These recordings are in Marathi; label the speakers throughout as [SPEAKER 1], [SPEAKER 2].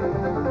[SPEAKER 1] Thank you.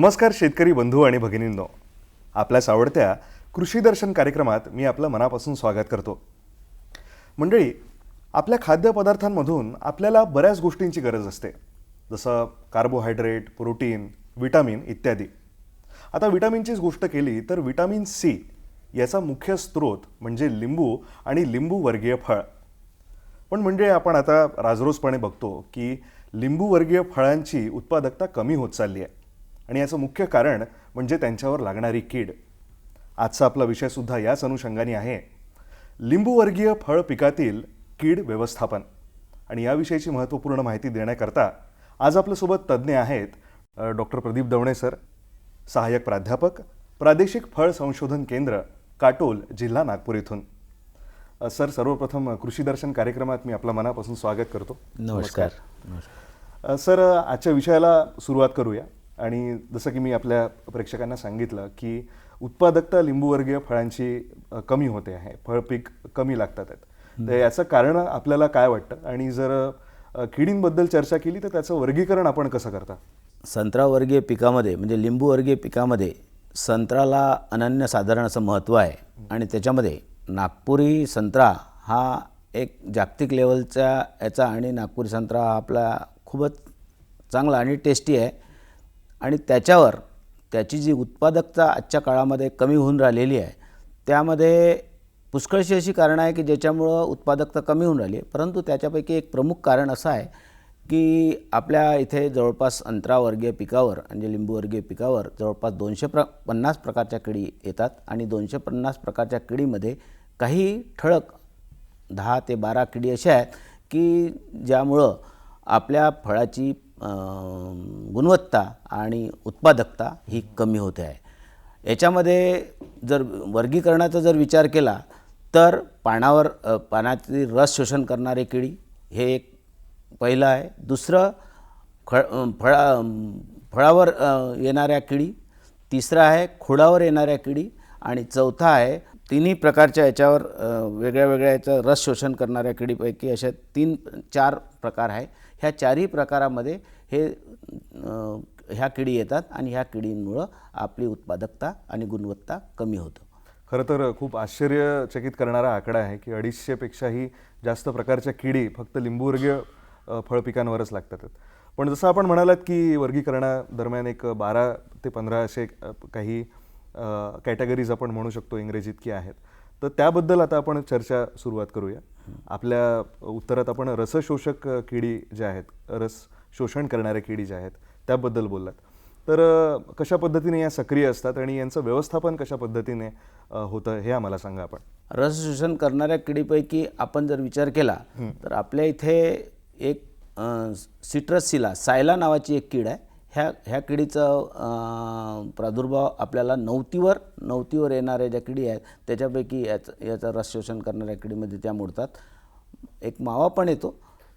[SPEAKER 1] नमस्कार शेतकरी बंधू आणि भगिनींनो. आपल्याच आवडत्या कृषी दर्शन कार्यक्रमात मी आपलं मनापासून स्वागत करतो. मंडळी आपल्या खाद्यपदार्थांमधून आपल्याला बऱ्याच गोष्टींची गरज असते. जसं कार्बोहायड्रेट प्रोटीन विटामिन इत्यादी. आता विटामिनचीच गोष्ट केली तर विटामिन सी याचा मुख्य स्रोत म्हणजे लिंबू आणि लिंबूवर्गीय फळ. पण म्हणजे आपण आता राजरोजपणे बघतो की लिंबूवर्गीय फळांची उत्पादकता कमी होत चालली आहे. आणि याचं मुख्य कारण म्हणजे त्यांच्यावर लागणारी कीड. आजचा आपला विषयसुद्धा याच अनुषंगाने आहे. लिंबूवर्गीय फळ पिकातील कीड व्यवस्थापन. आणि याविषयीची महत्त्वपूर्ण माहिती देण्याकरता आज आपल्यासोबत तज्ज्ञ आहेत डॉक्टर प्रदीप दवणे सर सहाय्यक प्राध्यापक प्रादेशिक फळ संशोधन केंद्र काटोल जिल्हा नागपूर इथून. सर सर्वप्रथम कृषी दर्शन कार्यक्रमात मी आपलं मनापासून स्वागत करतो.
[SPEAKER 2] नमस्कार.
[SPEAKER 1] सर आजच्या विषयाला सुरुवात करूया. आणि जसं की मी आपल्या प्रेक्षकांना सांगितलं की उत्पादकता लिंबूवर्गीय फळांची कमी होते आहे. फळपीक कमी लागतात आहेत. तर याचं कारण आपल्याला काय वाटतं? आणि जर किडींबद्दल चर्चा केली तर त्याचं वर्गीकरण आपण कसं करता?
[SPEAKER 2] संत्रावर्गीय पिकामध्ये म्हणजे लिंबूवर्गीय पिकामध्ये संत्राला अनन्यसाधारण असं महत्त्व आहे. आणि त्याच्यामध्ये नागपुरी संत्रा हा एक जागतिक लेवलच्या याचा आणि नागपुरी संत्रा आपला खूपच चांगला आणि टेस्टी आहे. आणि त्याच्यावर त्याची जी उत्पादकता आजच्या काळामध्ये कमी होऊन राहिलेली आहे त्यामध्ये पुष्कळशी अशी कारणं आहे की ज्याच्यामुळं उत्पादकता कमी होऊन राहिली आहे. परंतु त्याच्यापैकी एक प्रमुख कारण असं आहे की आपल्या इथे जवळपास अंतरावर्गीय पिकावर म्हणजे लिंबूवर्गीय पिकावर जवळपास दोनशे प्र पन्नास प्रकारच्या किडी येतात आणि दोनशे पन्नास प्रकारच्या किडीमध्ये काही ठळक दहा ते बारा किडी अशा आहेत की ज्यामुळं आपल्या फळाची गुणवत्ता आणि उत्पादकता ही कमी होते आहे. याच्यामध्ये जर वर्गीकरणाचा जर विचार केला तर पानावर पानातील रस शोषण करणारे किडी हे एक पहिलं आहे. दुसरं खळ फळा फळावर येणाऱ्या किडी. तिसरं आहे खोडावर येणाऱ्या किडी. आणि चौथा आहे तिन्ही प्रकारच्या याच्यावर वेगळ्या वेगळ्या याचं रस शोषण करणाऱ्या किडीपैकी अशा तीन चार प्रकार आहे. ह्या चारही प्रकारामध्ये हे ह्या किडी येतात आणि ह्या किडींमुळं आपली उत्पादकता आणि गुणवत्ता कमी होतं.
[SPEAKER 1] खरं तर खूप आश्चर्यचकित करणारा आकडा आहे की अडीचशेपेक्षाही जास्त प्रकारच्या किडी फक्त लिंबूवर्गीय फळपिकांवरच लागतात. पण जसं आपण म्हणालात की वर्गीकरणादरम्यान एक बारा ते पंधरा असे काही कॅटेगरीज आपण म्हणू शकतो इंग्रजीत की आहेत. तर त्याबद्दल आता आपण चर्चा सुरुवात करूया. आपल्या उत्तरात आपण रसशोषक किडी ज्या आहेत रस शोषण करणाऱ्या किडी ज्या आहेत त्याबद्दल बोललात. तर कशा पद्धतीने या सक्रिय असतात आणि यांचं व्यवस्थापन कशा पद्धतीने होतं हे आम्हाला सांगा आपण.
[SPEAKER 2] रस शोषण करणाऱ्या किडीपैकी आपण जर विचार केला तर आपल्या इथे एक सिट्रस सिला सायला नावाची एक कीड आहे. ह्या ह्या किडीचं प्रादुर्भाव आपल्याला नवतीवर नवतीवर येणाऱ्या ज्या किडी आहेत त्याच्यापैकी याचं याचा रस शोषण करणाऱ्या किडीमध्ये त्या मोडतात. एक मावा पण येतो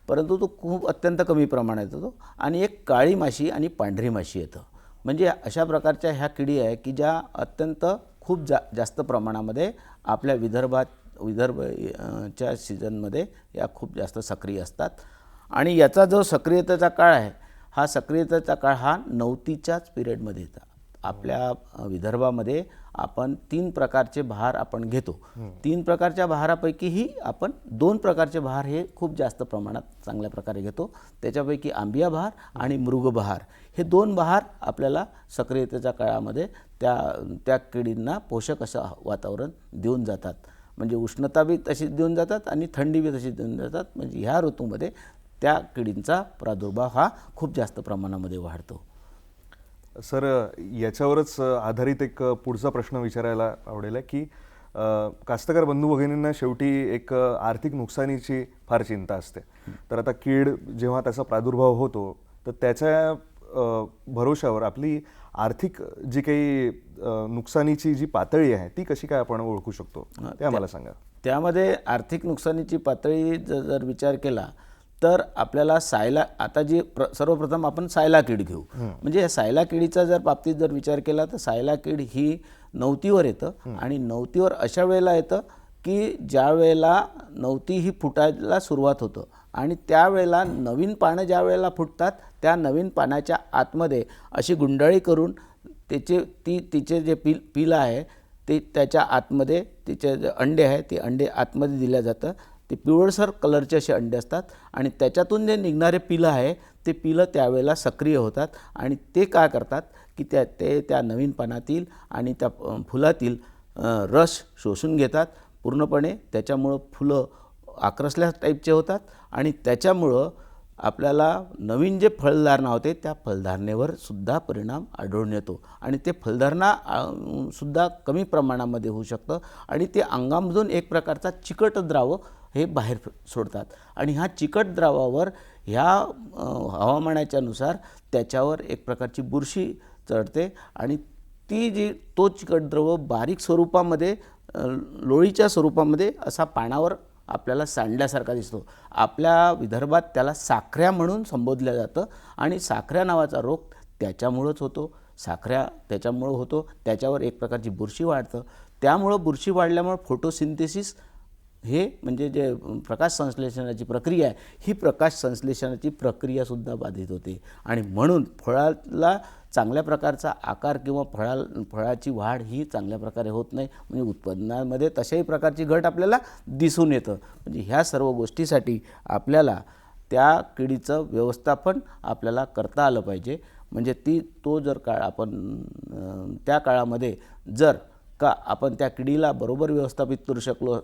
[SPEAKER 2] परंतु तो खूप अत्यंत कमी प्रमाणात येतो आणि एक काळी माशी आणि पांढरी माशी येतं. म्हणजे अशा प्रकारच्या ह्या किडी आहे की ज्या अत्यंत खूप जा जास्त प्रमाणामध्ये आपल्या विदर्भात विदर्भच्या सीझनमध्ये या खूप जास्त सक्रिय असतात. आणि याचा जो सक्रियतेचा काळ आहे हा सक्रियतेचा काळ हा नवतीच्याच पिरियडमध्ये येतात आपल्या विदर्भामध्ये आपण तीन प्रकारचे बहार आपण घेतो. तीन प्रकारच्या बहारापैकीही आपण दोन प्रकारचे बहार हे खूप जास्त प्रमाणात चांगल्या प्रकारे घेतो. त्याच्यापैकी आंबिया बहार आणि मृग बहार हे दोन बहार आपल्याला सक्रियतेच्या काळामध्ये त्या त्या किडींना पोषक असं वातावरण देऊन जातात. म्हणजे उष्णता बी तशीच देऊन जातात आणि थंडी बी तशीच देऊन जातात. म्हणजे ह्या ऋतूमध्ये त्या किडींचा प्रादुर्भाव हा खूप जास्त प्रमाणामध्ये वाढतो.
[SPEAKER 1] सर याच्यावरच आधारित एक पुढचा प्रश्न विचारायला आवडेल आहे की कास्तकार बंधू भगिनींना शेवटी एक आर्थिक नुकसानीची फार चिंता असते. तर आता कीड जेव्हा त्याचा प्रादुर्भाव होतो तर त्याच्या भरोशावर आपली आर्थिक जी काही नुकसानीची जी पातळी आहे ती कशी काय आपण ओळखू शकतो? ते आम्हाला सांगा.
[SPEAKER 2] त्यामध्ये आर्थिक नुकसानीची पातळी जर विचार केला तर आपल्याला सायला आता जी प्र सर्वप्रथम आपण सायला कीड घेऊ. म्हणजे या सायला किडीचा जर बाबतीत जर विचार केला तर सायला कीड ही नवतीवर येतं आणि नवतीवर अशा वेळेला येतं की ज्या वेळेला नवती ही फुटायला सुरुवात होतं आणि त्यावेळेला नवीन पानं ज्या वेळेला फुटतात त्या नवीन पानाच्या आतमध्ये अशी गुंडाळी करून त्याचे ती तिचे जे पिल पिलं आहे ते त्याच्या आतमध्ये तिचे जे अंडे आहे ते अंडे आतमध्ये दिलं जातं. ते पिवळसर कलरचे असे अंडे असतात आणि त्याच्यातून जे निघणारे पिलं आहे ते पिलं त्यावेळेला सक्रिय होतात आणि ते काय करतात की त्या ते त्या नवीन पानातील आणि त्या फुलातील रस शोषून घेतात. पूर्णपणे त्याच्यामुळं फुलं आक्रसल्या टाईपचे होतात आणि त्याच्यामुळं आपल्याला नवीन जे फळधारणा होते त्या फलधारणेवर सुद्धा परिणाम आढळून येतो. आणि ते फलधारणा सुद्धा कमी प्रमाणामध्ये होऊ शकतं आणि ते अंगामधून एक प्रकारचा चिकट द्राव हे बाहेर सोडतात. आणि ह्या चिकट द्रावावर ह्या हवामानाच्यानुसार त्याच्यावर एक प्रकारची बुरशी चढते आणि ती जी तो चिकट द्रव बारीक स्वरूपामध्ये लोळीच्या स्वरूपामध्ये असा पानावर आपल्याला सांडल्यासारखा दिसतो. आपल्या विदर्भात त्याला साखऱ्या म्हणून संबोधलं जातं आणि साखऱ्या नावाचा रोग त्याच्यामुळंच होतो. साखऱ्या त्याच्यामुळं होतो. त्याच्यावर एक प्रकारची बुरशी वाढतं. त्यामुळं बुरशी वाढल्यामुळं फोटोसिंथेसिस हे म्हणजे जे प्रकाश संश्लेषणाची प्रक्रिया आहे ही प्रकाश संश्लेषणाची प्रक्रियासुद्धा बाधित होते. आणि म्हणून फळाला चांगल्या प्रकारचा आकार किंवा फळा फळाची वाढ ही चांगल्या प्रकारे होत नाही. म्हणजे उत्पन्नामध्ये तशाही प्रकारची घट आपल्याला दिसून येतं. म्हणजे ह्या सर्व गोष्टीसाठी आपल्याला त्या किडीचं व्यवस्थापन आपल्याला करता आलं पाहिजे. म्हणजे ती तो जर काळ आपण त्या काळामध्ये जर का आपण त्या किडीला बरोबर व्यवस्थापित करू शकलो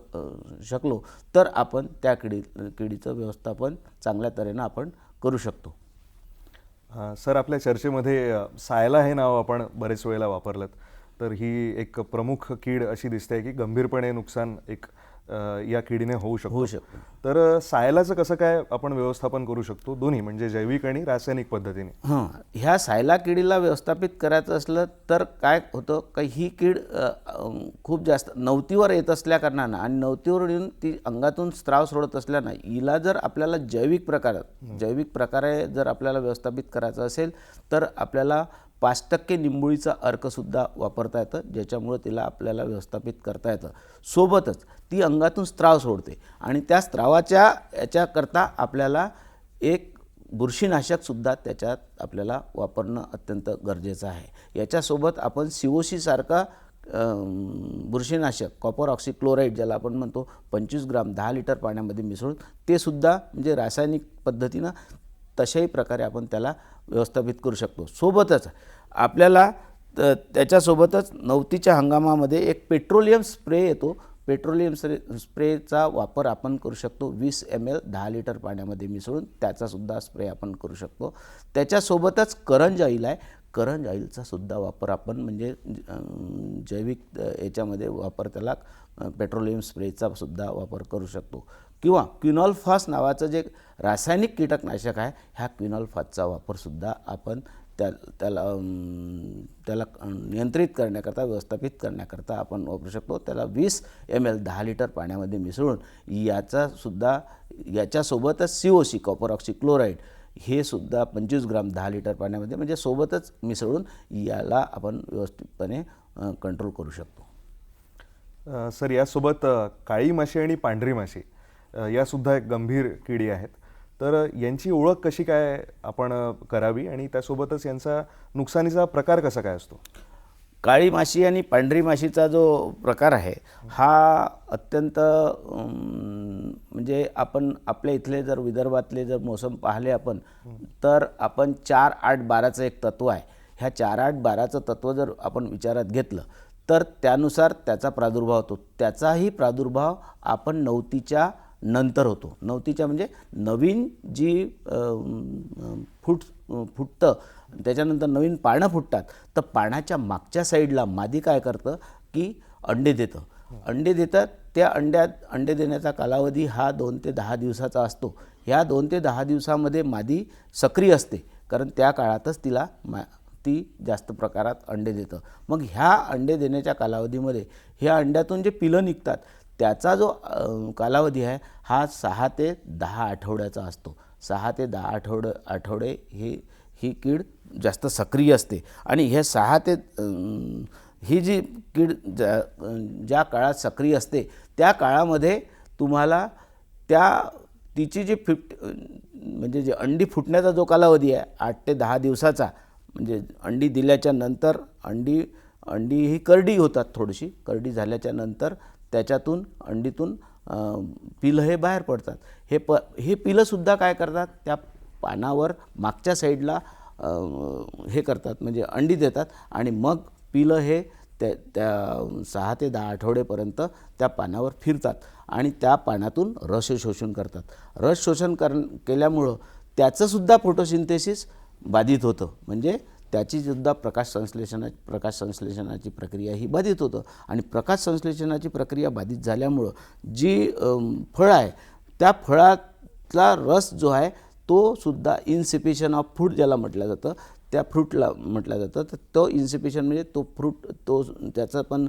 [SPEAKER 2] शकलो तर आपण त्या किडी किडीचं व्यवस्थापन चांगल्या तऱ्हेनं आपण करू शकतो.
[SPEAKER 1] सर आपल्या चर्चेमध्ये सायला हे नाव आपण बरेच वेळेला वापरलं तर ही एक प्रमुख कीड अशी दिसते की गंभीरपणे नुकसान एक या किडीने होऊ शकतो.
[SPEAKER 2] होऊ शकतो.
[SPEAKER 1] तर सायलाचं कसं काय आपण व्यवस्थापन करू शकतो? दोन्ही म्हणजे जैविक आणि रासायनिक पद्धतीने.
[SPEAKER 2] हां ह्या सायला किडीला व्यवस्थापित करायचं असलं तर काय होतं? का ही कीड खूप जास्त नवतीवर येत असल्या कारणानं आणि नवतीवर येऊन ती अंगातून स्त्राव सोडत असल्यानं हिला जर आपल्याला जैविक प्रकारात जैविक प्रकारे जर आपल्याला व्यवस्थापित करायचं असेल तर आपल्याला पाच टक्के निंबोळीचा अर्कसुद्धा वापरता येतं ज्याच्यामुळं तिला आपल्याला व्यवस्थापित करता येतं. सोबतच ती अंगातून स्त्राव सोडते आणि त्या स्त्रावाच्या याच्याकरता आपल्याला एक बुरशीनाशकसुद्धा त्याच्यात आपल्याला वापरणं अत्यंत गरजेचं आहे. याच्यासोबत आपण सी ओ सीसारखा बुरशीनाशक कॉपर ऑक्सिक्लोराईड ज्याला आपण म्हणतो पंचवीस ग्राम दहा लिटर पाण्यामध्ये मिसळून ते सुद्धा म्हणजे रासायनिक पद्धतीनं तशाही प्रकारे आपण त्याला व्यवस्थापित करू शकतो. सोबतच आपल्याला त- त्याच्यासोबतच नवतीच्या हंगामामध्ये एक पेट्रोलियम स्प्रे येतो. पेट्रोलियम स्प्रे स्प्रेचा वापर आपण करू शकतो. वीस एम एल दहा लिटर पाण्यामध्ये मिसळून त्याचासुद्धा स्प्रे आपण करू शकतो. त्याच्यासोबतच करंज ऑईल आहे. करंज ऑईलचासुद्धा वापर आपण म्हणजे जैविक याच्यामध्ये वापर त्याला पेट्रोलियम स्प्रेचा सुद्धा वापर करू शकतो. किंवा क्विनॉलफॉस नावाचं जे रासायनिक कीटकनाशक आहे ह्या क्विनॉलफॉसचा वापरसुद्धा आपण त्या त्याला त्याला नियंत्रित करण्याकरता व्यवस्थापित करण्याकरता आपण वापरू शकतो. त्याला वीस एम एल दहा लिटर पाण्यामध्ये मिसळून याचासुद्धा याच्यासोबतच C O C copper oxychloride हे सुद्धा पंचवीस ग्राम दहा लिटर पाण्यामध्ये म्हणजे सोबतच मिसळून याला आपण व्यवस्थितपणे कंट्रोल करू शकतो.
[SPEAKER 1] सर यासोबत काळी माशी आणि पांढरी माशी. यासुद्धा एक गंभीर किडी आहेत. तर यांची ओळख कशी काय आपण करावी आणि त्यासोबतच यांचा नुकसानीचा प्रकार कसा काय असतो?
[SPEAKER 2] काळी माशी आणि पांढरी माशीचा जो प्रकार आहे हा अत्यंत म्हणजे आपण आपल्या इथले जर विदर्भातले जर मोसम पाहिले आपण तर आपण चार आठ बाराचं एक तत्व आहे. ह्या चार आठ बाराचं तत्व जर आपण विचारात घेतलं तर त्यानुसार त्याचा प्रादुर्भाव होतो. त्याचाही प्रादुर्भाव आपण नवतीच्या नंतर होतो. नवतीच्या म्हणजे नवीन जी फुट फुटतं त्याच्यानंतर नवीन पानं फुटतात तर पाण्याच्या मागच्या साईडला मादी काय करतं की अंडे देतं. अंडे देतात त्या अंड्यात अंडे देण्याचा कालावधी हा दोन ते दहा दिवसाचा असतो. ह्या दोन ते दहा दिवसामध्ये मादी सक्रिय असते कारण त्या काळातच तिला मा ती जास्त प्रकारात अंडे देतं. मग ह्या अंडे देण्याच्या कालावधीमध्ये ह्या अंड्यातून जे पिलं निघतात त्याचा जो कालावधी आहे हा सहा ते दहा आठवड्याचा असतो. सहा ते दहा आठवडे आठवडे ही ही कीड जास्त सक्रिय असते. आणि हे सहा ते ही जी कीड ज्या ज्या काळात सक्रिय असते त्या काळामध्ये तुम्हाला त्या तिची जी फिफ्ट म्हणजे जे अंडी फुटण्याचा जो कालावधी आहे आठ ते दहा दिवसाचा म्हणजे अंडी दिल्याच्या नंतर अंडी अंडी ही करडी होतात थोडीशी करडी झाल्याच्यानंतर त्याच्यातून अंडीतून पिलं हे बाहेर पडतात. हे प हे पिलंसुद्धा काय करतात? त्या पानावर मागच्या साईडला हे करतात. म्हणजे अंडी देतात आणि मग पिलं हे त्या त्या सहा ते दहा आठवडेपर्यंत त्या पानावर फिरतात आणि त्या पानातून रस शोषण करतात. रस शोषण कर केल्यामुळं त्याचंसुद्धा फोटोसिंथेसिस बाधित होतं. म्हणजे त्याची सुद्धा प्रकाश संश्लेषणा प्रकाश संश्लेषणाची प्रक्रिया ही बाधित होतं. आणि प्रकाश संश्लेषणाची प्रक्रिया बाधित झाल्यामुळं जी फळं आहे त्या फळातला रस जो आहे तो सुद्धा इन्सिपेशन ऑफ फ्रूट ज्याला म्हटलं जातं त्या फ्रूटला म्हटलं जातं. तर तो इन्सिपेशन म्हणजे तो फ्रूट तो त्याचा पण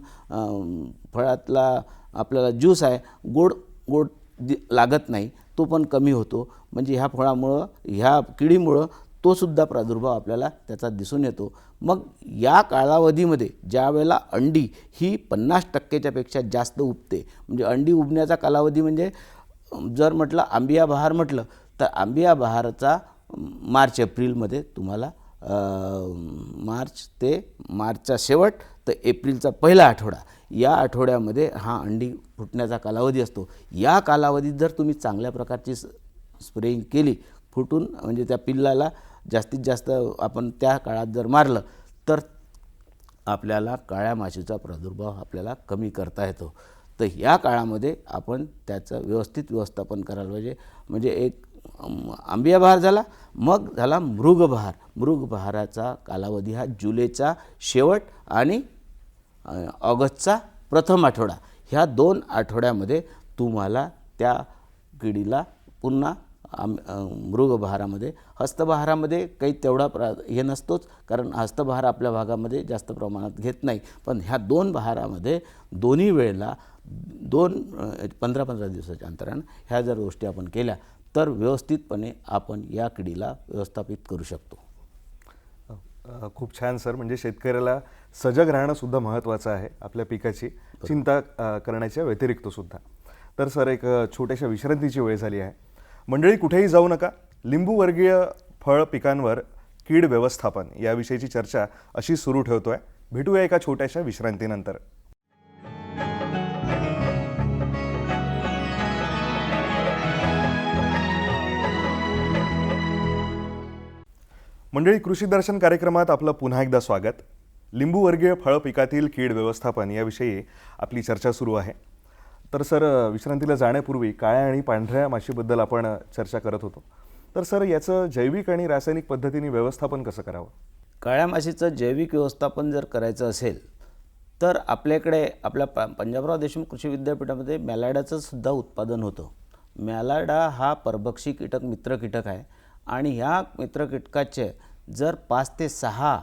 [SPEAKER 2] फळातला आपल्याला ज्यूस आहे गोड गोड दि लागत नाही तो पण कमी होतो. म्हणजे ह्या फळामुळं ह्या किडीमुळं तोसुद्धा प्रादुर्भाव आपल्याला त्याचा दिसून येतो. मग या कालावधीमध्ये ज्या वेळेला अंडी ही पन्नास टक्केच्यापेक्षा जास्त उबते म्हणजे अंडी उबण्याचा कालावधी म्हणजे जर म्हटलं आंबिया बहार म्हटलं तर आंबिया बहारचा मार्च एप्रिलमध्ये तुम्हाला मार्च ते मार्चचा शेवट तर एप्रिलचा पहिला आठवडा या आठवड्यामध्ये हा अंडी फुटण्याचा कालावधी असतो. या कालावधीत जर तुम्ही चांगल्या प्रकारची स- स्प्रेइंग केली फुटून म्हणजे त्या पिल्लाला जास्तीत जास्त आपण त्या काळात जर मारलं तर आपल्याला काळ्या माशीचा प्रादुर्भाव आपल्याला कमी करता येतो. तर ह्या काळामध्ये आपण त्याचं व्यवस्थित व्यवस्थापन करायला पाहिजे. म्हणजे एक अम, आंबिया बहार झाला मग झाला मृगबहार मृगबहाराचा कालावधी हा जुलैचा शेवट आणि ऑगस्टचा प्रथम आठवडा. ह्या दोन आठवड्यामध्ये तुम्हाला त्या किडीला पुन्हा आम मृगबहारामध्ये हस्तबहारामध्ये काही तेवढा प्रा हे नसतोच कारण हस्तबहार आपल्या भागामध्ये जास्त प्रमाणात घेत नाही. पण ह्या दोन बहारामध्ये दोन्ही वेळेला दोन पंधरा पंधरा दिवसाच्या अंतरानं ह्या जर गोष्टी आपण केल्या तर व्यवस्थितपणे आपण या किडीला व्यवस्थापित करू शकतो.
[SPEAKER 1] खूप छान सर. म्हणजे शेतकऱ्याला सजग राहणं सुद्धा महत्त्वाचं आहे आपल्या पिकाची. चिंता करण्याच्या व्यतिरिक्त सुद्धा तर सर एक छोट्याशा विश्रांतीची वेळ झाली आहे. मंडळी कुठेही जाऊ नका. लिंबूवर्गीय फळ पिकांवर कीड व्यवस्थापन याविषयीची चर्चा अशी सुरू ठेवतोय. भेटूया एका छोट्याशा विश्रांतीनंतर. मंडळी कृषी दर्शन कार्यक्रमात आपलं पुन्हा एकदा स्वागत. लिंबूवर्गीय फळ पिकातील कीड व्यवस्थापन याविषयी आपली चर्चा सुरू आहे. तर सर विश्रांतीला जाण्यापूर्वी काळ्या आणि पांढऱ्या माशीबद्दल आपण चर्चा करत होतो. तर सर याचं जैविक आणि रासायनिक पद्धतीने व्यवस्थापन कसं करावं?
[SPEAKER 2] काळ्या माशीचं जैविक व्यवस्थापन जर करायचं असेल तर आपल्याकडे आपल्या प पंजाबराव देशमुख कृषी विद्यापीठामध्ये मॅलाडाचं सुद्धा उत्पादन होतं. मॅलाडा हा परभक्षी कीटक मित्र कीटक आहे आणि ह्या मित्र कीटकाचे जर पाच ते सहा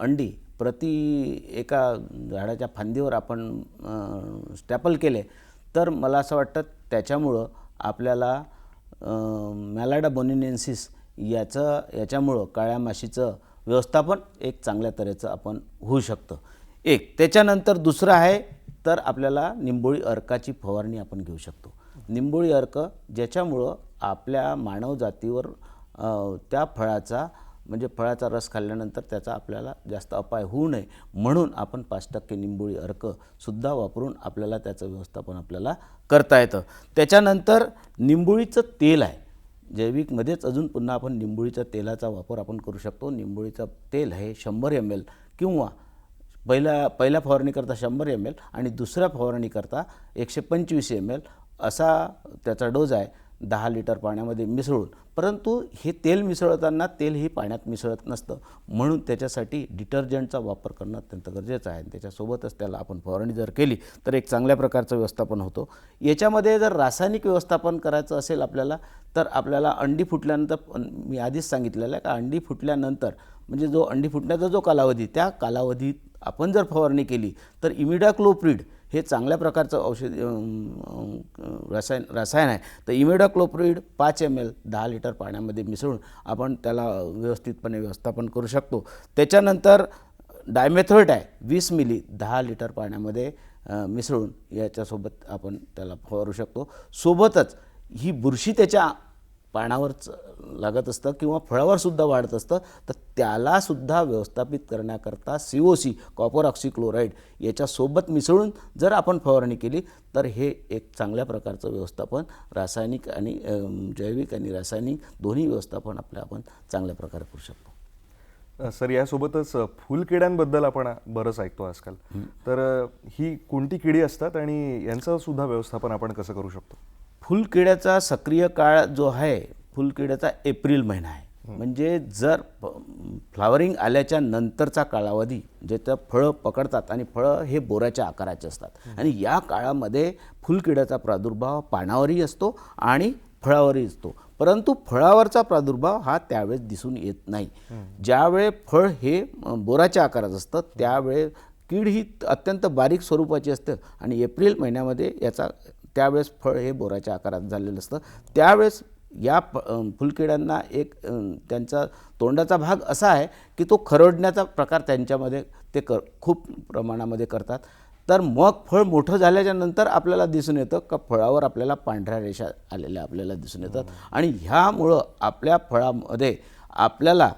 [SPEAKER 2] अंडी प्रति एका झाडाच्या फांदीवर आपण स्टॅपल केले तर मला असं वाटतं त्याच्यामुळं आपल्याला मॅलाडा बोनिनेन्सिस याचं याच्यामुळं काळ्या माशीचं व्यवस्थापन एक चांगल्या तऱ्हेचं आपण होऊ शकतं. एक त्याच्यानंतर दुसरं आहे तर आपल्याला निंबोळी अर्काची फवारणी आपण घेऊ शकतो. निंबोळी अर्क ज्याच्यामुळं आपल्या मानव जातीवर त्या फळाचा म्हणजे फळाचा रस खाल्ल्यानंतर त्याचा आपल्याला जास्त अपाय होऊ नये म्हणून आपण पाच टक्के निंबोळी अर्कसुद्धा वापरून आपल्याला त्याचं व्यवस्थापन आपल्याला करता येतं. त्याच्यानंतर निंबोळीचं तेल आहे. जैविकमध्येच अजून पुन्हा आपण निंबोळीच्या तेलाचा वापर आपण करू शकतो. निंबोळीचं तेल हे शंभर एम एल किंवा पहिल्या पहिल्या फवारणीकरता शंभर एम एल आणि दुसऱ्या फवारणीकरता एकशे पंचवीस एम एल असा त्याचा डोज आहे. दहा लिटर पाण्यामध्ये मिसळून. परंतु हे तेल मिसळताना तेल ही पाण्यात मिसळत नसतं. म्हणून त्याच्यासाठी डिटर्जंटचा वापर करणं अत्यंत गरजेचं आहे. आणि त्याच्यासोबतच त्याला आपण फवारणी जर केली तर एक चांगल्या प्रकारचं व्यवस्थापन होतो. याच्यामध्ये जर रासायनिक व्यवस्थापन करायचं असेल आपल्याला तर आपल्याला अंडी फुटल्यानंतर पण मी आधीच सांगितलेलं आहे का अंडी फुटल्यानंतर म्हणजे जो अंडी फुटण्याचा जो कालावधी त्या कालावधीत आपण जर फवारणी केली तर इमिडाक्लोप्रिड हे चांगल्या प्रकारचं औषध रसायन रसायन आहे. तर इमिडाक्लोप्रिड पाच एम एल दहा लिटर पाण्यामध्ये मिसळून आपण त्याला व्यवस्थितपणे व्यवस्थापन करू शकतो. त्याच्यानंतर डायमेथोएट आहे वीस मिली दहा लिटर पाण्यामध्ये मिसळून याच्यासोबत आपण त्याला फवारू शकतो. सोबतच ही बुरशी त्याच्या पानावरच लागत असतं किंवा फळावरसुद्धा वाढत असतं तर त्यालासुद्धा व्यवस्थापित करण्याकरता C O C copper oxychloride याच्यासोबत मिसळून जर आपण फवारणी केली तर हे एक चांगल्या प्रकारचं व्यवस्थापन रासायनिक आणि जैविक आणि रासायनिक दोन्ही व्यवस्थापन आपल्या आपण चांगल्या प्रकारे करू शकतो.
[SPEAKER 1] सर यासोबतच फुलकिड्यांबद्दल आपण बरंच ऐकतो आजकाल. तर ही कोणती किडी असतात आणि यांचं सुद्धा व्यवस्थापन आपण कसं करू शकतो?
[SPEAKER 2] फुलकिड्याचा सक्रिय काळ जो आहे फुलकिड्याचा एप्रिल महिना आहे. म्हणजे जर फ्लावरिंग आल्याच्या नंतरचा कालावधी ज्याचं फळं पकडतात आणि फळं हे बोराच्या आकाराचे असतात. आणि या काळामध्ये फुलकिड्याचा प्रादुर्भाव पानावरही असतो आणि फळावरही असतो. परंतु फळावरचा प्रादुर्भाव हा त्यावेळेस दिसून येत नाही. ज्यावेळे फळ हे बोराच्या आकाराचं असतं त्यावेळे कीड ही अत्यंत बारीक स्वरूपाची असते आणि एप्रिल महिन्यामध्ये याचा त्यावेळेस फळ हे बोराच्या आकारात झालेलं असतं. त्यावेळेस या प फुलकिड्यांना एक त्यांचा तोंडाचा भाग असा आहे की तो खरडण्याचा प्रकार त्यांच्यामध्ये ते कर खूप प्रमाणामध्ये करतात. तर मग फळ मोठं झाल्याच्यानंतर आपल्याला दिसून येतं का फळावर आपल्याला पांढऱ्या रेषा आलेल्या आपल्याला दिसून येतात. आणि ह्यामुळं आपल्या फळामध्ये आपल्याला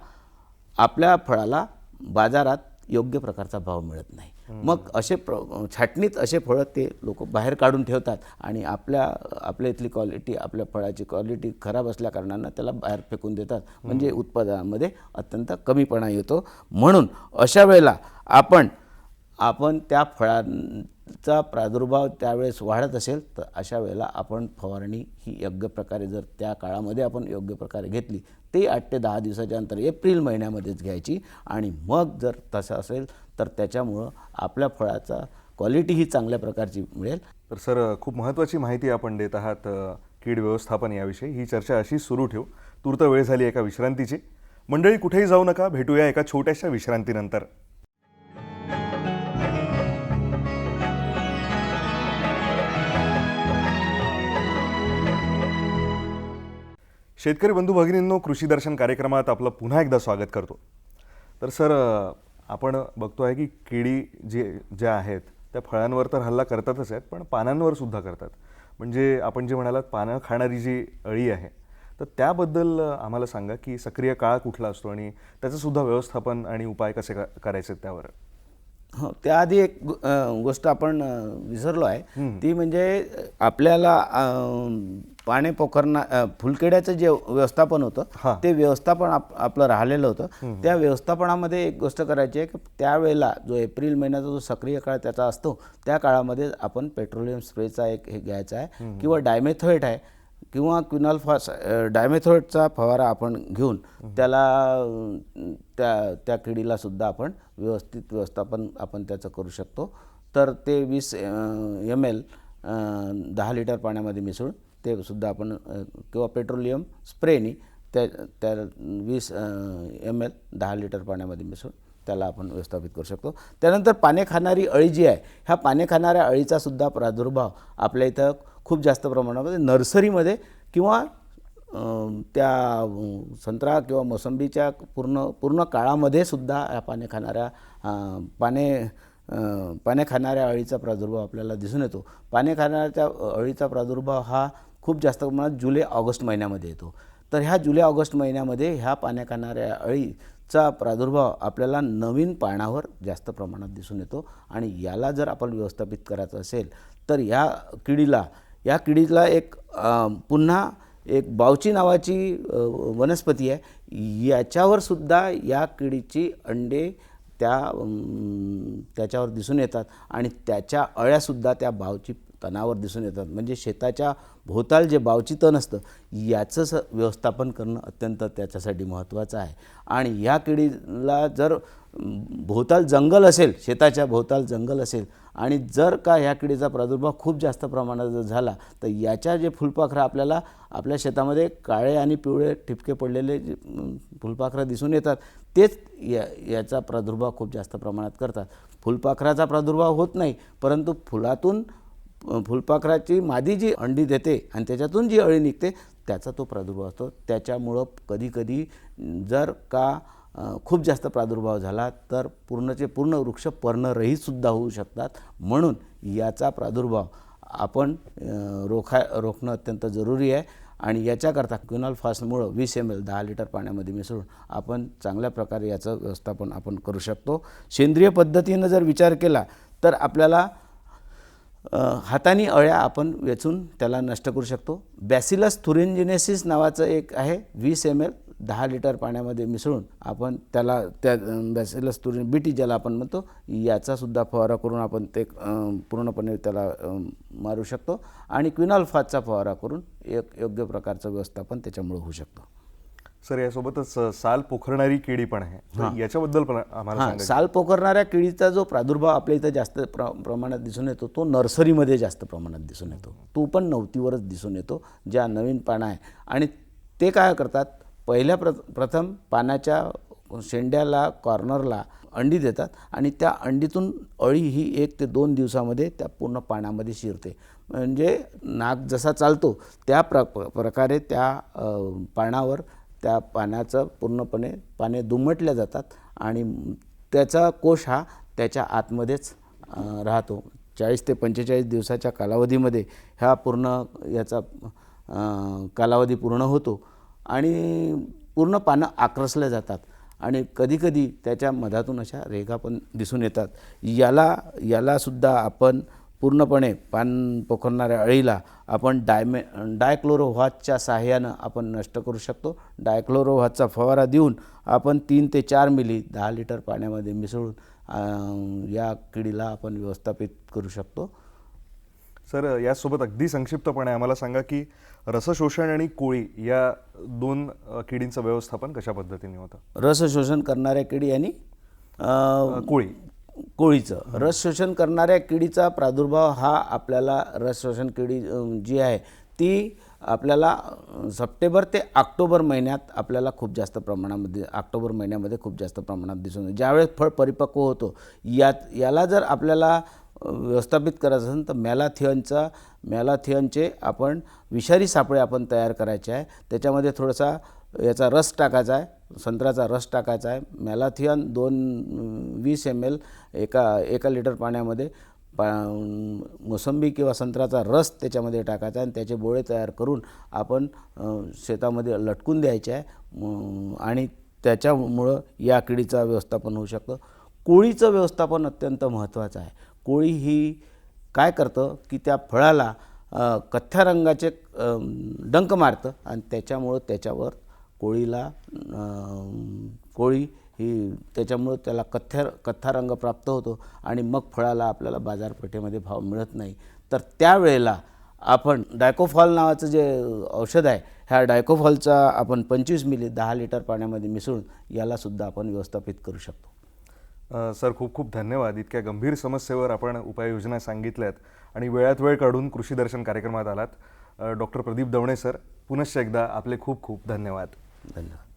[SPEAKER 2] आपल्या फळाला बाजारात योग्य प्रकारचा भाव मिळत नाही. मग असे प्र छाटणीत असे फळं ते लोक बाहेर काढून ठेवतात आणि आपल्या आपल्या इथली क्वालिटी आपल्या फळाची क्वालिटी खराब असल्या कारणानं त्याला बाहेर फेकून देतात. म्हणजे उत्पादनामध्ये अत्यंत कमीपणा येतो. म्हणून अशा वेळेला आपण आपण त्या फळांचा प्रादुर्भाव त्यावेळेस वाढत असेल तर अशा वेळेला आपण फवारणी ही योग्य प्रकारे जर त्या काळामध्ये आपण योग्य प्रकारे घेतली ते आठ ते दहा दिवसाच्या अंतर एप्रिल महिन्यामध्येच घ्यायची. आणि मग जर तसं असेल तर त्याच्यामुळं आपल्या फळाचा क्वालिटी ही चांगल्या प्रकारची मिळेल.
[SPEAKER 1] तर सर खूप महत्त्वाची माहिती आपण देत आहात कीड व्यवस्थापन याविषयी. ही चर्चा अशीच सुरू ठेवू. तूर्त वेळ झाली एका विश्रांतीची. मंडळी कुठेही जाऊ नका. भेटूया एका छोट्याशा विश्रांतीनंतर. शेतकरी बंधू भगिनींनो कृषी दर्शन कार्यक्रमात आपलं पुन्हा एकदा स्वागत करतो. तर सर आपण बघतो आहे की किडी जे ज्या आहेत त्या फळांवर तर हल्ला करतातच आहेत पण पानांवर सुद्धा करतात. म्हणजे आपण जे म्हणालात पानं खाणारी जी अळी आहे तर त्याबद्दल आम्हाला सांगा की सक्रिय काळ कुठला असतो आणि त्याचं सुद्धा व्यवस्थापन आणि उपाय कसे क- करायचे आहेत त्यावर?
[SPEAKER 2] हो त्याआधी एक गोष्ट आपण विसरलो आहे. ती म्हणजे आपल्याला पाणी पोखरणा फुलकेड्याचं जे व्यवस्थापन होतं. ते व्यवस्थापन आप आपलं राहिलेलं होतं. त्या व्यवस्थापनामध्ये एक गोष्ट करायची आहे की त्यावेळेला जो एप्रिल महिन्याचा जो सक्रिय काळ त्याचा असतो त्या काळामध्ये आपण पेट्रोलियम स्प्रेचा एक हे घ्यायचा आहे किंवा डायमेथोएट आहे. किंवा क्विनॉल फॉस डायमेथोएटचा फवारा आपण घेऊन त्याला त्या त्या किडीला सुद्धा आपण व्यवस्थित व्यवस्थापन आपण त्याचं करू शकतो. तर ते वीस एम एल दहा लिटर पाण्यामध्ये मिसळून ते सुद्धा आपण किंवा पेट्रोलियम स्प्रेनी त्या त्या वीस एम एल दहा लिटर पाण्यामध्ये मिसळून त्याला आपण व्यवस्थापित करू शकतो. त्यानंतर पाने खाणारी अळी जी आहे ह्या पाने खाणाऱ्या अळीचा सुद्धा प्रादुर्भाव आपल्या इथं खूप जास्त प्रमाणामध्ये नर्सरीमध्ये किंवा त्या संत्रा किंवा मोसंबीच्या पूर्ण पूर्ण काळामध्ये सुद्धा या पाने खाणाऱ्या पाने पाने खाणाऱ्या अळीचा प्रादुर्भाव आपल्याला दिसून येतो. पाने खाणाऱ्या अळीचा प्रादुर्भाव हा खूप जास्त प्रमाणात जुलै ऑगस्ट महिन्यामध्ये येतो. तर ह्या जुलै ऑगस्ट महिन्यामध्ये ह्या पाने खाणाऱ्या अळीचा प्रादुर्भाव आपल्याला नवीन पानावर जास्त प्रमाणात दिसून येतो. आणि याला जर आपण व्यवस्थापित करायचं असेल तर या किडीला या किडीला एक पुन्हा एक बावची नावाची वनस्पती आहे. याच्यावरसुद्धा या किडीची अंडे त्या त्याच्यावर दिसून येतात आणि त्याच्या अळ्यासुद्धा त्या बावची तणावर दिसून येतात. म्हणजे शेताच्या भोवताल जे बावची तण असतं याचं स व्यवस्थापन करणं अत्यंत त्याच्यासाठी महत्त्वाचं आहे. आणि या किडीला जर भोवताल जंगल असेल शेताच्या भोवताल जंगल असेल आणि जर का ह्या किडीचा प्रादुर्भाव खूप जास्त प्रमाणात जर झाला तर याच्या जे फुलपाखरं आपल्याला आपल्या शेतामध्ये काळे आणि पिवळे ठिपके पडलेले जे, फुलपाखरं दिसून येतात तेच या याचा प्रादुर्भाव खूप जास्त प्रमाणात करतात. फुलपाखराचा प्रादुर्भाव होत नाही परंतु फुलातून फुलपाखराची मादी जी अंडी देते आणि त्याच्यातून जी अळी निघते त्याचा तो प्रादुर्भाव असतो. त्याच्यामुळं कधीकधी जर का खूप जास्त प्रादुर्भाव झाला तर पूर्णचे पूर्ण वृक्ष पर्णरहितसुद्धा होऊ शकतात. म्हणून याचा प्रादुर्भाव आपण रोखा रोखणं अत्यंत जरुरी आहे. आणि याच्याकरता क्विनॉल फास्टमुळं वीस एम एल दहा लिटर पाण्यामध्ये मिसळून आपण चांगल्या प्रकारे याचं व्यवस्थापन आपण करू शकतो. सेंद्रिय पद्धतीनं जर विचार केला तर आपल्याला हाताने अळ्या आपण वेचून त्याला नष्ट करू शकतो. बॅसिलस थुरिंजिनेसिस नावाचं एक आहे. वीस एम एल दहा लिटर पाण्यामध्ये मिसळून आपण त्याला त्या बॅसिलस थुरिन बीटी ज्याला आपण म्हणतो याचासुद्धा फवारा करून आपण ते पूर्णपणे त्याला मारू शकतो. आणि क्विनॉल्फाचा फवारा करून एक योग्य प्रकारचं व्यवस्थापन त्याच्यामुळे होऊ शकतो.
[SPEAKER 1] सर यासोबतच साल पोखरणारी किडी पण आहे. याच्याबद्दल पण आम्हाला
[SPEAKER 2] साल पोखरणाऱ्या किडीचा जो प्रादुर्भाव आपल्या इथं जास्त प्र प्रमाणात दिसून येतो तो नर्सरीमध्ये जास्त प्रमाणात दिसून येतो. तो पण नवतीवरच दिसून येतो ज्या नवीन पानं आहे आणि ते काय करतात पहिल्या प्र प्रथम पानाच्या शेंड्याला कॉर्नरला अंडी देतात आणि त्या अंडीतून अळी ही एक ते दोन दिवसामध्ये त्या पूर्ण पाण्यामध्ये शिरते. म्हणजे नाग जसा चालतो त्या प्र प्रकारे त्या पानावर त्या पाण्याचं पूर्णपणे पाने दुमटल्या जातात आणि त्याचा कोश हा त्याच्या आतमध्येच राहतो. चाळीस ते पंचेचाळीस दिवसाच्या कालावधीमध्ये ह्या पूर्ण याचा कालावधी पूर्ण होतो आणि पूर्ण पानं आक्रसल्या जातात आणि कधीकधी त्याच्या मधातून अशा रेघा पण दिसून येतात. याला यालासुद्धा आपण पूर्णपणे पान पोखरणाऱ्या अळीला आपण डायमे डायक्लोरोव्हाजच्या सहाय्यानं आपण नष्ट करू शकतो. डायक्लोरोव्हाजचा फवारा देऊन आपण तीन ते चार मिली दहा लिटर पाण्यामध्ये मिसळून या किडीला आपण व्यवस्थापित करू शकतो.
[SPEAKER 1] सर यासोबत अगदी संक्षिप्तपणे आम्हाला सांगा की रसशोषण आणि कोळी या दोन किडींचं व्यवस्थापन कशा पद्धतीने होतं?
[SPEAKER 2] रस शोषण करणाऱ्या किडी आणि
[SPEAKER 1] कोळी.
[SPEAKER 2] कोळीचं. रस शोषण करणाऱ्या किडीचा प्रादुर्भाव हा आपल्याला रस शोषण किडी जी आहे ती आपल्याला सप्टेंबर ते ऑक्टोबर महिन्यात आपल्याला खूप जास्त प्रमाणामध्ये ऑक्टोबर महिन्यामध्ये खूप जास्त प्रमाणात दिसून येतो. ज्यावेळेस फळ परिपक्व होतो यात याला जर आपल्याला व्यवस्थापित करायचं असेल तर मॅलाथियनचा मॅलाथियनचे आपण विषारी सापळे आपण तयार करायचे आहे. त्याच्यामध्ये थोडासा याचा रस टाकायचा आहे संत्र्याचा रस टाकायचा आहे. मॅलाथियन दोन वीस एम एल एका एका लिटर पाण्यामध्ये पा मोसंबी किंवा संत्र्याचा रस त्याच्यामध्ये टाकायचा आणि त्याचे बोळे तयार करून आपण शेतामध्ये लटकून द्यायचे आहे. आणि त्याच्यामुळं या किडीचं व्यवस्थापन होऊ शकतं. कोळीचं व्यवस्थापन अत्यंत महत्त्वाचं आहे. कोळी ही काय करतं की त्या फळाला कथ्या रंगाचे डंक मारतं आणि त्याच्यामुळं त्याच्यावर कोळीला कोळी ही त्याच्यामुळं त्याला कथ्या कथ्था रंग प्राप्त होतो आणि मग फळाला आपल्याला बाजारपेठेमध्ये भाव मिळत नाही. तर त्यावेळेला आपण डायकोफॉल नावाचं जे औषध आहे ह्या डायकोफॉलचा आपण पंचवीस मिली दहा लिटर पाण्यामध्ये मिसळून यालासुद्धा आपण व्यवस्थापित करू शकतो.
[SPEAKER 1] सर खूप खूप धन्यवाद. इतक्या गंभीर समस्येवर आपण उपाययोजना सांगितल्यात आणि वेळात वेळ काढून कृषी दर्शन कार्यक्रमात आलात. डॉक्टर प्रदीप दवणे सर पुनश्च एकदा आपले खूप खूप धन्यवाद.
[SPEAKER 2] धन्यवाद.